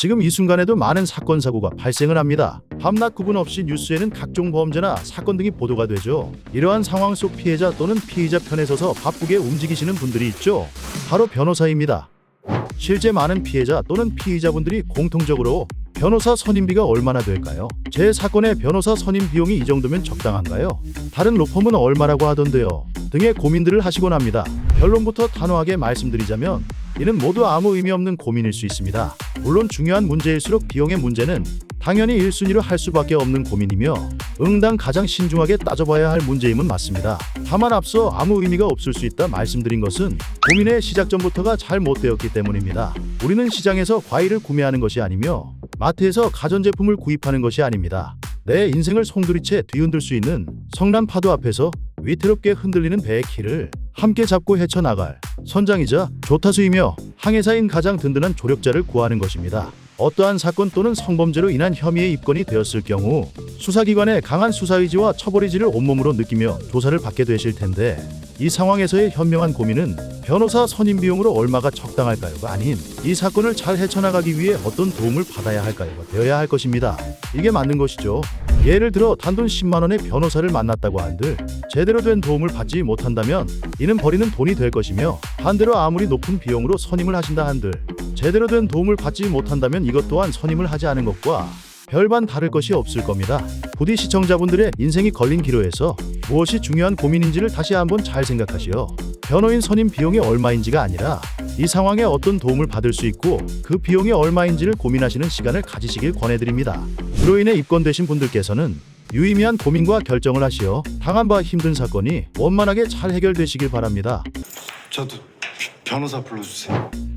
지금 이 순간에도 많은 사건 사고가 발생을 합니다. 밤낮 구분 없이 뉴스에는 각종 범죄나 사건 등이 보도가 되죠. 이러한 상황 속 피해자 또는 피의자 편에 서서 바쁘게 움직이시는 분들이 있죠. 바로 변호사입니다. 실제 많은 피해자 또는 피의자분들이 공통적으로 변호사 선임비가 얼마나 될까요? 제 사건의 변호사 선임 비용이 이 정도면 적당한가요? 다른 로펌은 얼마라고 하던데요? 등의 고민들을 하시곤 합니다. 결론부터 단호하게 말씀드리자면 이는 모두 아무 의미 없는 고민일 수 있습니다. 물론 중요한 문제일수록 비용의 문제는 당연히 1순위로 할 수밖에 없는 고민이며 응당 가장 신중하게 따져봐야 할 문제임은 맞습니다. 다만 앞서 아무 의미가 없을 수 있다 말씀드린 것은 고민의 시작 전부터가 잘 못되었기 때문입니다. 우리는 시장에서 과일을 구매하는 것이 아니며 마트에서 가전제품을 구입하는 것이 아닙니다. 내 인생을 송두리째 뒤흔들 수 있는 성난 파도 앞에서 위태롭게 흔들리는 배의 키를 함께 잡고 헤쳐나갈 선장이자 조타수이며 항해사인 가장 든든한 조력자를 구하는 것입니다. 어떠한 사건 또는 성범죄로 인한 혐의에 입건이 되었을 경우 수사기관의 강한 수사의지와 처벌의지를 온몸으로 느끼며 조사를 받게 되실 텐데 이 상황에서의 현명한 고민은 변호사 선임 비용으로 얼마가 적당할까요가 아닌 이 사건을 잘 헤쳐나가기 위해 어떤 도움을 받아야 할까요가 되어야 할 것입니다. 이게 맞는 것이죠. 예를 들어 단돈 10만 원의 변호사를 만났다고 한들 제대로 된 도움을 받지 못한다면 이는 버리는 돈이 될 것이며 반대로 아무리 높은 비용으로 선임을 하신다 한들 제대로 된 도움을 받지 못한다면 이것 또한 선임을 하지 않은 것과 별반 다를 것이 없을 겁니다. 부디 시청자분들의 인생이 걸린 기로에서 무엇이 중요한 고민인지를 다시 한번 잘 생각하시어 변호인 선임 비용이 얼마인지가 아니라 이 상황에 어떤 도움을 받을 수 있고 그 비용이 얼마인지를 고민하시는 시간을 가지시길 권해드립니다. 그로 인해 입건되신 분들께서는 유의미한 고민과 결정을 하시어 당한 바 힘든 사건이 원만하게 잘 해결되시길 바랍니다. 저도 변호사 불러주세요.